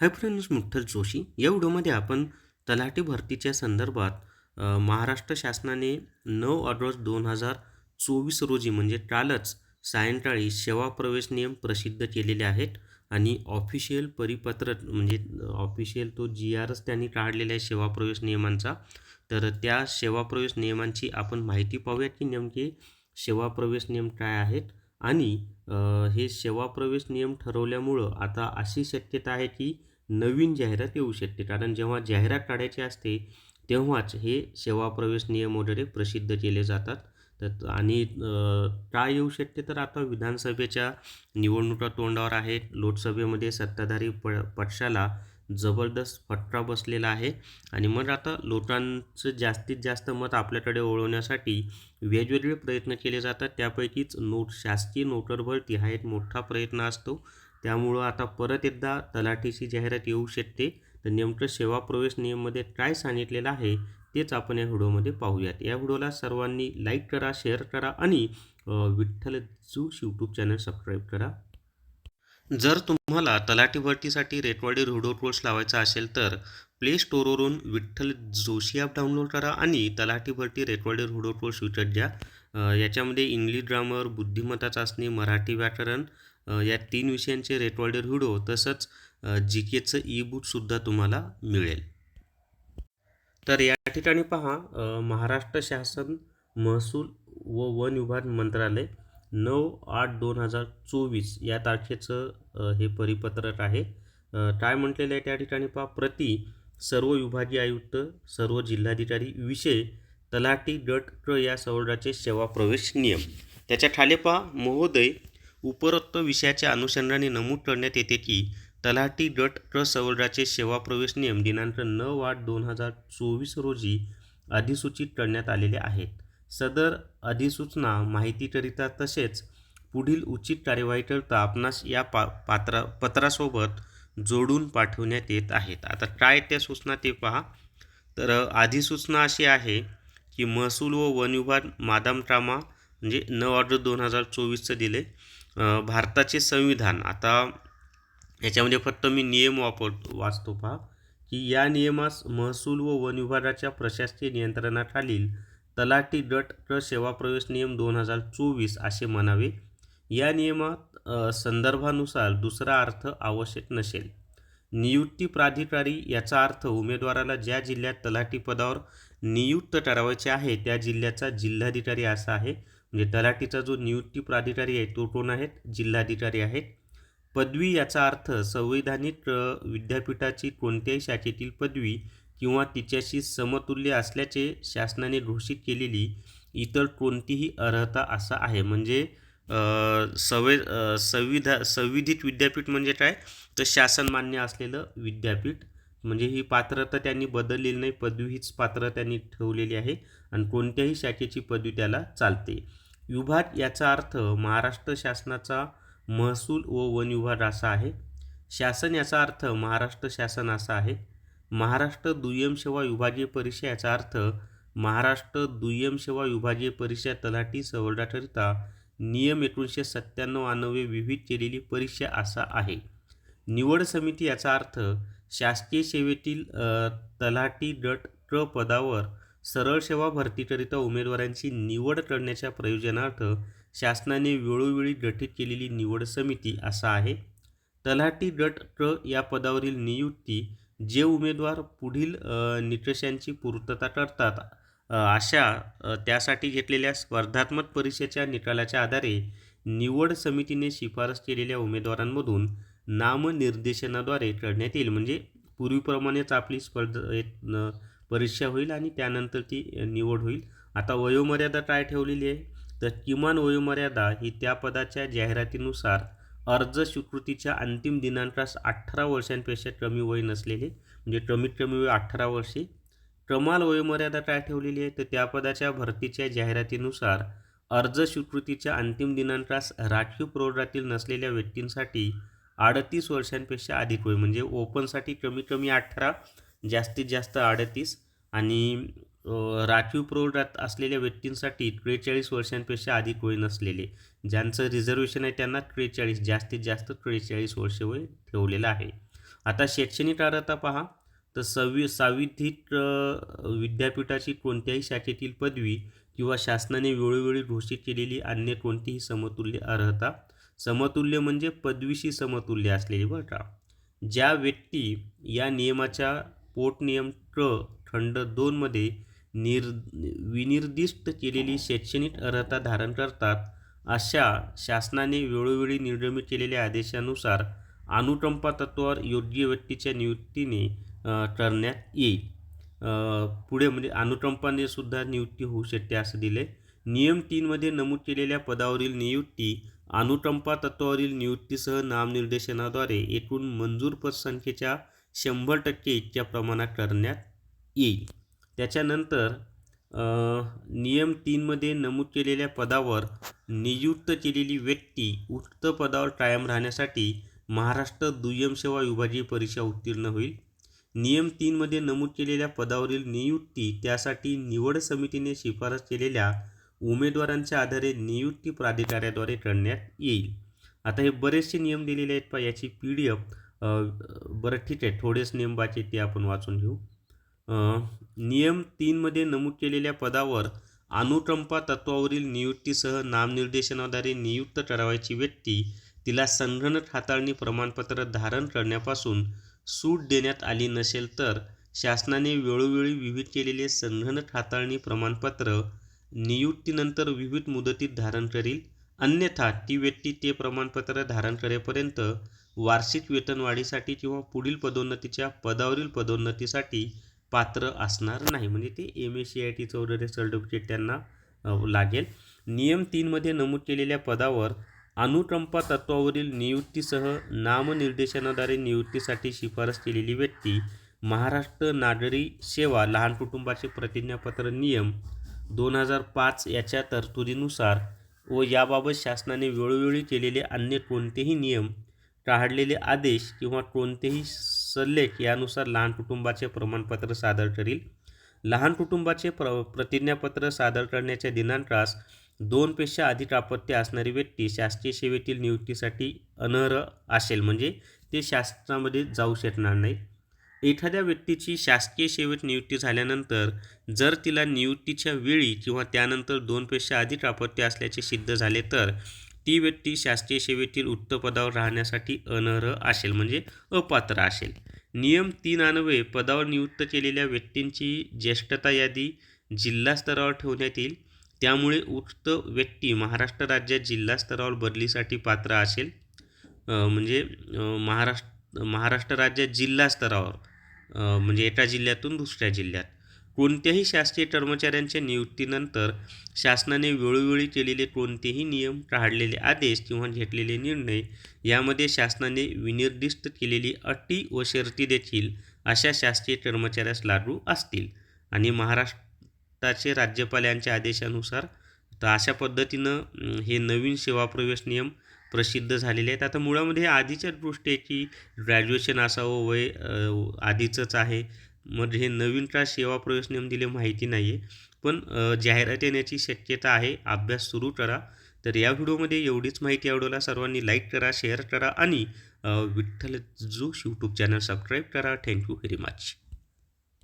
Hi friends मुठ्ठल Joshi. या व्हिडिओमध्ये आपण तलाठी भरतीच्या संदर्भात महाराष्ट्र शासनाने नऊ ऑगस्ट दोन हजार चोवीस रोजी म्हणजे कालच सायंकाळी सेवा प्रवेश नियम प्रसिद्ध केलेले आहेत आणि ऑफिशियल परिपत्र म्हणजे ऑफिशियल तो जी आरच त्यांनी काढलेला आहे सेवा प्रवेश नियमांचा. तर त्या सेवा प्रवेश नियमांची आपण माहिती पाहूया की नेमके सेवा प्रवेश नियम काय आहेत. आणि हे सेवा प्रवेश नियम ठरवल्यामुळं आता अशी शक्यता आहे की नवीन जाहिरात येऊ शकते. कारण जेव्हा जाहिरात काढायची असते तेव्हाच हे सेवा प्रवेश नियम वगैरे प्रसिद्ध केले जातात. तर आणि काय येऊ शकते तर आता विधानसभेच्या निवडणुका तोंडावर आहेत. लोकसभेमध्ये सत्ताधारी प पक्षाला जबरदस्त फटका बसलेला आहे. आणि मग आता लोकांचं जास्तीत जास्त मत आपल्याकडे ओळवण्यासाठी वेगवेगळे प्रयत्न केले जातात. त्यापैकीच नोट शासकीय नोकर भरती हा एक मोठा प्रयत्न असतो. त्यामुळं आता परत एकदा तलाठीची जाहिरात येऊ शकते. तर नेमकं सेवा प्रवेश नियममध्ये काय सांगितलेलं आहे तेच आपण या व्हिडिओमध्ये पाहूयात. या व्हिडिओला सर्वांनी लाईक करा शेअर करा आणि विठ्ठल जूस यूट्यूब चॅनल सबस्क्राईब करा. जर तुम्हाला तलाठी भरतीसाठी रेटवाडी व्हिडिओ कोर्स लावायचा असेल तर प्ले स्टोरवरून विठ्ठल जोशी ॲप डाउनलोड करा आणि तलाठी भरती रेटवाडी व्हिडिओ कोर्स विकत घ्या याच्यामध्ये इंग्लिश ग्रामर बुद्धिमत्ता चाचणी मराठी व्याकरण या तीन विषयांचे रेटवाडी व्हिडिओ तसंच जी केचं ई बुकसुद्धा तुम्हाला मिळेल. तर या ठिकाणी पहा महाराष्ट्र शासन महसूल व वन विभाग मंत्रालय नऊ आठ दोन हजार चोवीस या तारखेचं हे परिपत्रक आहे. काय म्हटलेलं आहे त्या ठिकाणी पहा. प्रति सर्व विभागीय आयुक्त सर्व जिल्हाधिकारी विषय तलाठी गट क या संवर्गाचे सेवा प्रवेश नियम. त्याच्याखाली पहा महोदय उपरोक्त विषयाच्या अनुषंगाने नमूद करण्यात येते की तलाठी गट क संवर्गाचे सेवा प्रवेश नियम दिनांक नऊ आठ दोन हजार चोवीस रोजी अधिसूचित करण्यात आलेले आहेत. सदर अधिसूचना माहितीकरिता तसेच पुढील उचित कार्यवाहीकरिता आपणास या पा पात्रा पत्रासोबत जोडून पाठवण्यात येत आहेत. आता काय त्या सूचना ते पहा. तर अधिसूचना अशी आहे की महसूल व वन विभाग मादाम ट्रामा म्हणजे नऊ ऑर्डर दोन हजार चोवीसचं दिले. भारताचे संविधान. आता याच्यामध्ये फक्त मी नियम वापर वाचतो पहा. की या नियमास महसूल व वन विभागाच्या प्रशासकीय नियंत्रणाखालील तलाठी गट क सेवा प्रवेश नियम दोन हजार चोवीस असे म्हणावे. या नियमात संदर्भानुसार दुसरा अर्थ आवश्यक नसेल. नियुक्ती प्राधिकारी याचा अर्थ उमेदवाराला ज्या जिल्ह्यात तलाठी पदावर नियुक्त करावायचे आहे त्या जिल्ह्याचा जिल्हाधिकारी असा आहे. म्हणजे तलाठीचा जो नियुक्ती प्राधिकारी आहे तो कोण आहेत? जिल्हाधिकारी आहेत. पदवी याचा अर्थ संवैधानिक विद्यापीठाची कोणत्याही शाखेतील पदवी किंवा तिच्याशी समतुल्य असल्याचे शासनाने घोषित केलेली इतर कोणतीही अर्हता असा आहे. म्हणजे सवे संविधा संविधित विद्यापीठ म्हणजे काय? तर शासन मान्य असलेलं विद्यापीठ. म्हणजे ही पात्रता त्यांनी बदललेली नाही. पदवी हीच पात्र त्यांनी ठेवलेली आहे आणि कोणत्याही शाखेची पदवी त्याला चालते. विभाग याचा अर्थ महाराष्ट्र शासनाचा महसूल व वन विभाग असा आहे. शासन याचा अर्थ महाराष्ट्र शासन असा आहे. महाराष्ट्र दुय्यम सेवा विभागीय परीक्षा याचा अर्थ महाराष्ट्र दुय्यम सेवा विभागीय परीक्षा तलाठी सवर्णाकरिता नियम एकोणीसशे सत्त्याण्णव अन्वये विविध केलेली परीक्षा असा आहे. निवड समिती याचा अर्थ शासकीय सेवेतील तलाठी गट क पदावर सरळ सेवा भरतीकरिता उमेदवारांची निवड करण्याच्या प्रयोजनार्थ शासनाने वेळोवेळी गठीत केलेली निवड समिती असा आहे. तलाठी गट क या पदावरील नियुक्ती जे उमेदवार पुढील निकषांची पूर्तता करतात अशा त्यासाठी घेतलेल्या स्पर्धात्मक परीक्षेच्या निकालाच्या आधारे निवड समितीने शिफारस केलेल्या उमेदवारांमधून नामनिर्देशनाद्वारे करण्यात येईल. म्हणजे पूर्वीप्रमाणेच आपली स्पर्धा परीक्षा होईल आणि त्यानंतर ती निवड होईल. आता वयोमर्यादा काय ठेवलेली आहे? तर किमान वयोमर्यादा ही त्या पदाच्या जाहिरातीनुसार अर्ज स्वीकृतीच्या अंतिम दिनांकास अठरा वर्षांपेक्षा कमी वय नसलेले म्हणजे कमीत कमी वय अठरा वर्षे कमाल वयोमर्यादा काय ठेवलेली आहे? तर त्या पदाच्या भरतीच्या जाहिरातीनुसार अर्ज स्वीकृतीच्या अंतिम दिनांकास राखीव प्रवर्गातील नसलेल्या व्यक्तींसाठी अडतीस वर्षांपेक्षा अधिक वय म्हणजे ओपनसाठी कमीत कमी अठरा जास्तीत जास्त अडतीस आणि राखीव प्रौढात असलेल्या व्यक्तींसाठी त्रेचाळीस वर्षांपेक्षा अधिक वय नसलेले ज्यांचं रिझर्वेशन आहे त्यांना त्रेचाळीस जास्तीत जास्त त्रेचाळीस वर्ष वय ठेवलेलं आहे. आता शैक्षणिक अर्हता पहा. तर सवी साविधिक विद्यापीठाची कोणत्याही शाखेतील पदवी किंवा शासनाने वेळोवेळी घोषित केलेली अन्य कोणतीही समतुल्य अर्हता समतुल्य म्हणजे पदवीशी समतुल्य असलेली बरं का ज्या व्यक्ती या नियमाच्या पोटनियम क खंड दोनमध्ये निर विनिर्दिष्ट केलेली शैक्षणिक अर्हता धारण करतात. अशा शासनाने वेळोवेळी निर्गमित केलेल्या आदेशानुसार अनुकंपा तत्वावर योग्य व्यक्तीच्या नियुक्तीने करण्यात येईल. पुढे म्हणजे अनुकंपाने सुद्धा नियुक्ती होऊ शकते असं दिले. नियम तीनमध्ये नमूद केलेल्या पदावरील नियुक्ती अनुकंपा तत्वावरील नियुक्तीसह नामनिर्देशनाद्वारे एकूण मंजूर पदसंख्येच्या शंभर टक्के इतक्या प्रमाणात करण्यात येईल. त्याच्यानंतर नियम तीनमध्ये नमूद केलेल्या पदावर नियुक्त केलेली व्यक्ती उक्त पदावर कायम राहण्यासाठी महाराष्ट्र दुय्यम सेवा विभागीय परीक्षा उत्तीर्ण होईल. नियम तीनमध्ये नमूद केलेल्या पदावरील नियुक्ती त्यासाठी निवड समितीने शिफारस केलेल्या उमेदवारांच्या आधारे नियुक्ती प्राधिकाऱ्याद्वारे करण्यात येईल. आता हे बरेचसे नियम दिलेले आहेत पा याची पी डी एफ बरं ठीक आहे थोडेच नियम बाकी ते आपण वाचून घेऊ. नियम तीनमध्ये नमूद केलेल्या पदावर अनुकंपा तत्वावरील नियुक्तीसह नामनिर्देशनाद्वारे नियुक्त करावायची व्यक्ती तिला संगणक हाताळणी प्रमाणपत्र धारण करण्यापासून सूट देण्यात आली नसेल तर शासनाने वेळोवेळी विविध केलेले संगणक हाताळणी प्रमाणपत्र नियुक्तीनंतर विविध मुदतीत धारण करील. अन्यथा ती व्यक्ती ते प्रमाणपत्र धारण करेपर्यंत वार्षिक वेतनवाढीसाठी किंवा पुढील पदोन्नतीच्या पदावरील पदोन्नतीसाठी पात्र असणार नाही. म्हणजे ते एम एस सी आय टीचं वगैरे सर्टिफिकेट त्यांना लागेल. नियम तीनमध्ये नमूद केलेल्या पदावर अनुकंपा तत्वावरील नियुक्तीसह नामनिर्देशनाद्वारे नियुक्तीसाठी शिफारस केलेली व्यक्ती महाराष्ट्र नागरी सेवा लहान कुटुंबाचे प्रतिज्ञापत्र नियम दोन हजार पाच याच्या तरतुदीनुसार व याबाबत शासनाने वेळोवेळी केलेले अन्य कोणतेही नियम काढलेले आदेश किंवा कोणतेही सल्लेख यानुसार लहान कुटुंबाचे प्रमाणपत्र सादर करील लहान कुटुंबाचे प्र प्रतिज्ञापत्र सादर करण्याच्या दिनांकास दोनपेक्षा अधिक आपत्ती असणारी व्यक्ती शासकीय सेवेतील नियुक्तीसाठी अनर्ह असेल म्हणजे ते शासनामध्ये जाऊ शकणार नाही एखाद्या व्यक्तीची शासकीय सेवेत नियुक्ती झाल्यानंतर जर तिला नियुक्तीच्या वेळी किंवा त्यानंतर दोनपेक्षा अधिक आपत्ती असल्याचे सिद्ध झाले तर ती व्यक्ती शासकीय सेवेतील उच्च पदावर राहण्यासाठी अनर्ह असेल म्हणजे अपात्र असेल. नियम तीन अन्वये पदावर नियुक्त केलेल्या व्यक्तींची ज्येष्ठता यादी जिल्हा स्तरावर ठेवण्यात येईल. त्यामुळे उक्त व्यक्ती महाराष्ट्र राज्यात जिल्हा स्तरावर बदलीसाठी पात्र असेल. म्हणजे महाराष्ट्र महाराष्ट्र राज्यात जिल्हा स्तरावर म्हणजे एका जिल्ह्यातून दुसऱ्या जिल्ह्यात. कोणत्याही शासकीय कर्मचाऱ्यांच्या नियुक्तीनंतर शासनाने वेळोवेळी केलेले कोणतेही नियम काढलेले आदेश किंवा घेतलेले निर्णय यामध्ये शासनाने विनिर्दिष्ट केलेली अटी व शर्ती देखील अशा शासकीय कर्मचाऱ्यास लागू असतील. आणि महाराष्ट्राचे राज्यपाल यांच्या आदेशानुसार तर अशा पद्धतीनं हे नवीन सेवा प्रवेश नियम प्रसिद्ध झालेले आहेत. आता मुळामध्ये आधीच्या आधीच्याच आहे की ग्रॅज्युएशन असावं वय आधीचंच आहे. मग हे नवीन का सेवा प्रवेश नियम दिले माहिती नाही आहे पण जाहिरात येण्याची शक्यता आहे. अभ्यास सुरू करा. तर या व्हिडिओमध्ये एवढीच माहिती आवडवला. सर्वांनी लाईक करा शेअर करा आणि विठ्ठल जोश यूट्यूब चॅनल सबस्क्राईब करा. Thank you very much